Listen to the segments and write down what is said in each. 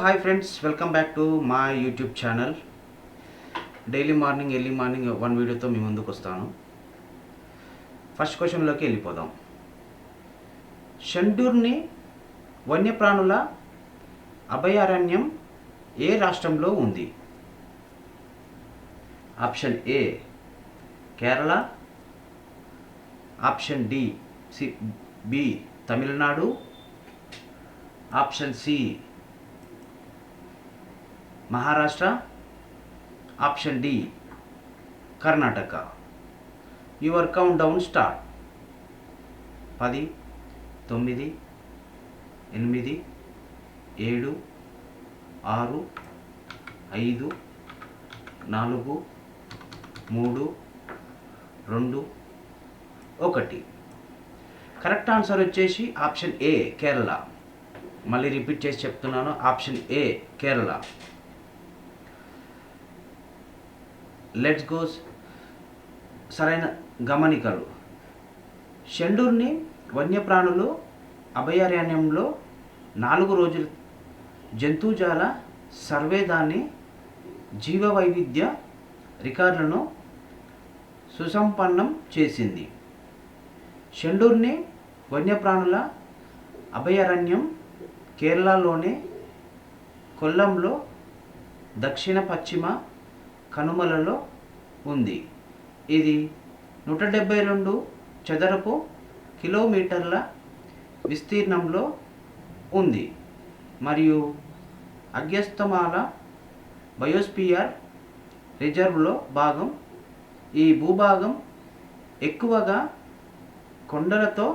Hi friends welcome back to మా YouTube channel daily morning early morning one వీడియోతో మీ ముందుకు వస్తాను. ఫస్ట్ క్వశ్చన్లోకి వెళ్ళిపోదాం. షండూర్ని వన్యప్రాణుల అభయారణ్యం ఏ రాష్ట్రంలో ఉంది? Option A Kerala option D C B Tamil Nadu option C Maharashtra option D Karnataka. Your count down start. పది తొమ్మిది ఎనిమిది ఏడు ఆరు ఐదు నాలుగు మూడు రెండు ఒకటి. కరెక్ట్ ఆన్సర్ వచ్చేసి ఆప్షన్ ఏ కేరళ. మళ్ళీ రిపీట్ చేసి చెప్తున్నాను option A Kerala. Let's goes సరైన గమనికలు. షెండూర్ని వన్యప్రాణులు అభయారణ్యంలో నాలుగు రోజుల జంతుజాల సర్వే దాన్ని జీవవైవిధ్య రికార్డులను సుసంపన్నం చేసింది. షెండూర్ని వన్యప్రాణుల అభయారణ్యం కేరళలోని కొల్లంలో దక్షిణ పశ్చిమ కనుమలలో ఉంది. ఇది నూట డెబ్బై రెండు చదరపు కిలోమీటర్ల విస్తీర్ణంలో ఉంది. మరియు అగ్యస్తమాల బయోస్పియర్ రిజర్వ్లో భాగం ఈ భూభాగం ఎక్కువగా కొండలతో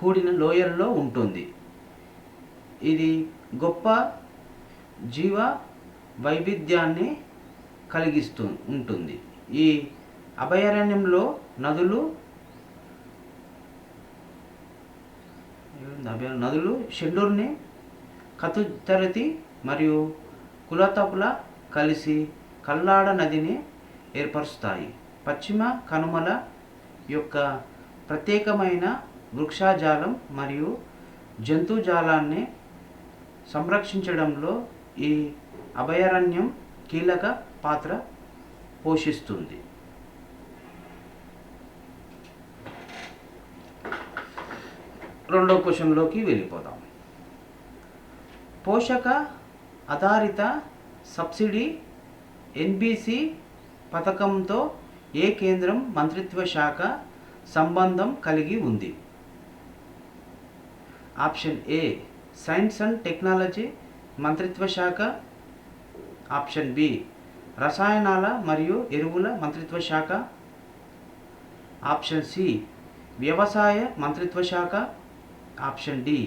కూడిన లోయల్లో ఉంటుంది. ఇది గొప్ప జీవ వైవిధ్యాన్ని కలిగిస్తూ ఉంటుంది. ఈ అభయారణ్యంలో నదులు నదులు షెడ్యూర్ని కతుతరతి మరియు కులతపుల కలిసి కల్లాడ నదిని ఏర్పరుస్తాయి. పశ్చిమ కనుమల యొక్క ప్రత్యేకమైన వృక్షాజాలం మరియు జంతుజాలాన్ని సంరక్షించడంలో ఈ అభయారణ్యం కీలక పాత్ర పోషిస్తుంది. రెండో క్వశ్చన్లోకి వెళ్ళిపోదాం. పోషక ఆధారిత సబ్సిడీ ఎన్బిసి పథకంతో ఏ కేంద్రం మంత్రిత్వ శాఖ సంబంధం కలిగి ఉంది? Option A science and technology మంత్రిత్వ శాఖ. ఆప్షన్ బి రసాయనాల మరియు ఎరువుల మంత్రిత్వ శాఖ. ఆప్షన్ సి వ్యవసాయ మంత్రిత్వ శాఖ. ఆప్షన్ డి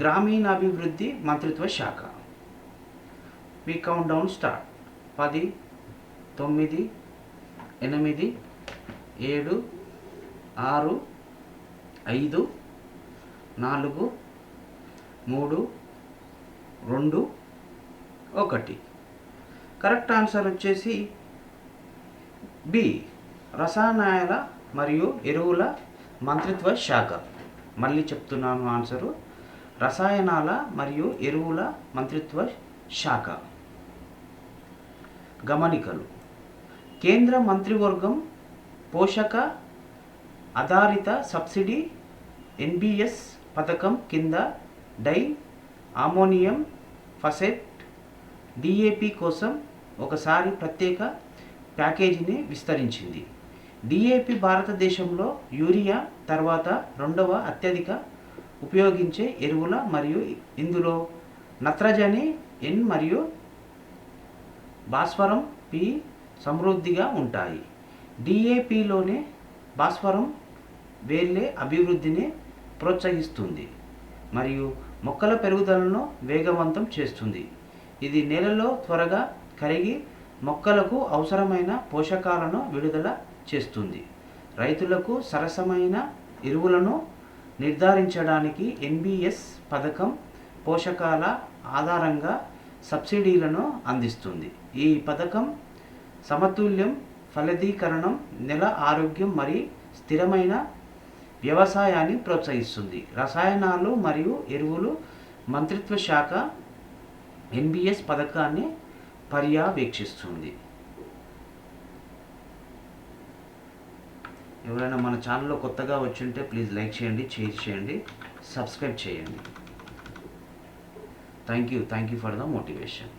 గ్రామీణాభివృద్ధి మంత్రిత్వ శాఖ. మీ కౌంట్ డౌన్ స్టార్ట్ పది తొమ్మిది ఎనిమిది ఏడు ఆరు ఐదు నాలుగు మూడు రెండు ఒకటి. కరెక్ట్ ఆన్సర్ వచ్చేసి బి రసాయనాల మరియు ఎరువుల మంత్రిత్వ శాఖ. మళ్ళీ చెప్తున్నాను ఆన్సరు. రసాయనాల మరియు ఎరువుల మంత్రిత్వ శాఖ. గమనికలు. కేంద్ర మంత్రివర్గం పోషక ఆధారిత సబ్సిడీ ఎన్బిఎస్ పథకం కింద డై అమోనియం ఫసెట్ డిఏపి కోసం ఒకసారి ప్రత్యేక ప్యాకేజీని విస్తరించింది. డిఏపి భారతదేశంలో యూరియా తర్వాత రెండవ అత్యధిక ఉపయోగించే ఎరువుల మరియు ఇందులో నత్రజని ఎన్ మరియు భాస్వరం పి సమృద్ధిగా ఉంటాయి. డిఏపిలోనే భాస్వరం వేళ్ళే అభివృద్ధిని ప్రోత్సహిస్తుంది మరియు మొక్కల పెరుగుదలను వేగవంతం చేస్తుంది. ఇది నేలలో త్వరగా కరిగి మొక్కలకు అవసరమైన పోషకాలను విడుదల చేస్తుంది. రైతులకు సరసమైన ఎరువులను నిర్ధారించడానికి ఎన్బిఎస్ పథకం పోషకాల ఆధారంగా సబ్సిడీలను అందిస్తుంది. ఈ పథకం సమతుల్యం ఫలదీకరణం నెల ఆరోగ్యం మరియు స్థిరమైన వ్యవసాయాన్ని ప్రోత్సహిస్తుంది. రసాయనాలు మరియు ఎరువులు మంత్రిత్వ శాఖ ఎన్బిఎస్ పథకాన్ని పర్యవేక్షిస్తుంది. ఎవరైనా మన ఛానల్లో కొత్తగా వచ్చుంటే ప్లీజ్ లైక్ చేయండి షేర్ చేయండి సబ్స్క్రైబ్ చేయండి. Thank you thank you for the motivation